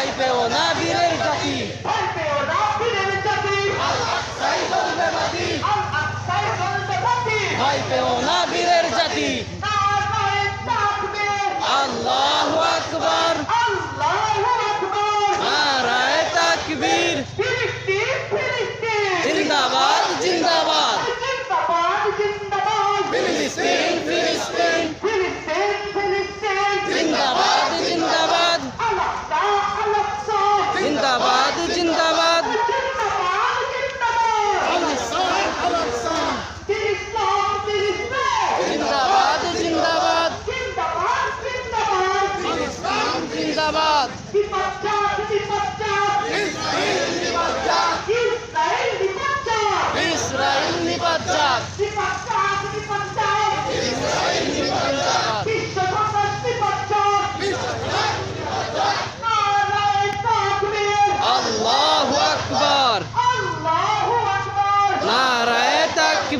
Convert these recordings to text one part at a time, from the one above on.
ভয় পেও না বীরের জাতি ভয় পেও না বীরের জাতি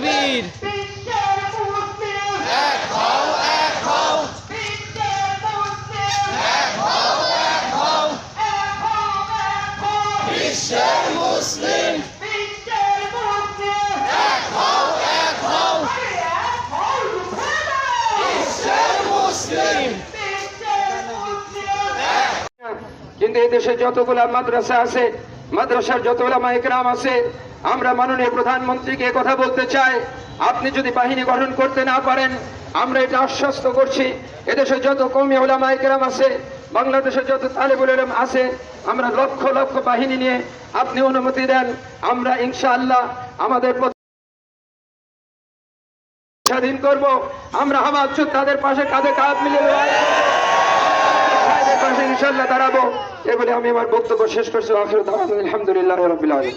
মুসলিম বিশ্বের মুসলিম কিন্তু এই দেশে যতগুলা মাদ্রাসা আছে মাদ্রাসার যতগুলা মাইকরাম আছে আমরা মাননীয় প্রধানমন্ত্রীকে কথা বলতে চাই। আপনি যদি বাহিনী গঠন করতে না পারেন, আমরা এটা আশ্বস্ত করছি। এদেশে যত কমি ওলামা একরাম আছে, বাংলাদেশে যত তালেবুল ইলম আছে, আমরা লক্ষ লক্ষ বাহিনী নিয়ে আপনি অনুমতি দেন। আমরা ইনশাআল্লাহ আমাদের স্বাধীন করব। আমরা হামাদ তাদের পাশে কাঁধে কাঁধ পাশে ইনশাল্লাহ দাঁড়াবো। এ বলে আমি আমার বক্তব্য শেষ করছি। আলহামদুলিল্লাহ রাব্বিল আলামিন।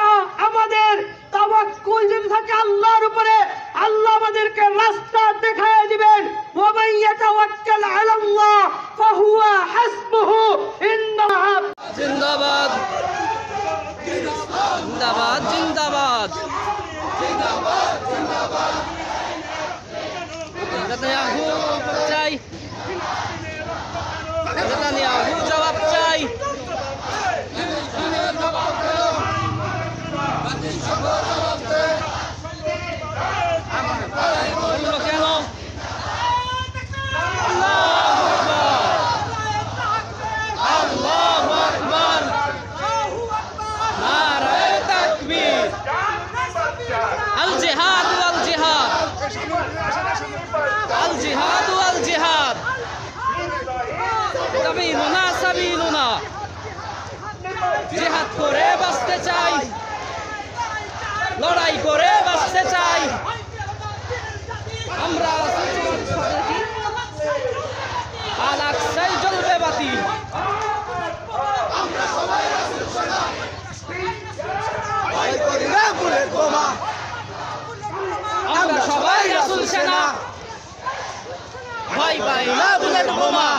তাওয়াক্কুল যদি থাকে, আল্লাহর উপরে আল্লাহ আমাদেরকে রাস্তা দেখায় দিবেন। ওয়া ইয়াতাওয়াক্কাল আলাল্লাহ ফাহুয়া হাসবুহু ইন্নাল্লাহ জিন্দাবাদ। জিন্দাবাদ জিন্দাবাদ। নেতানিয়াহু চাই জিহাদ করে বাঁচতে চাই। লড়াই করে বাঁচতে চাই। আমরা আলাকসাই জ্বলবে বাতি আমরা সবাই রাসুল সেনা। ভয় পাই না বুলেট বোমা।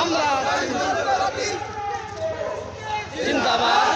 আমরা জিন্দাবাদ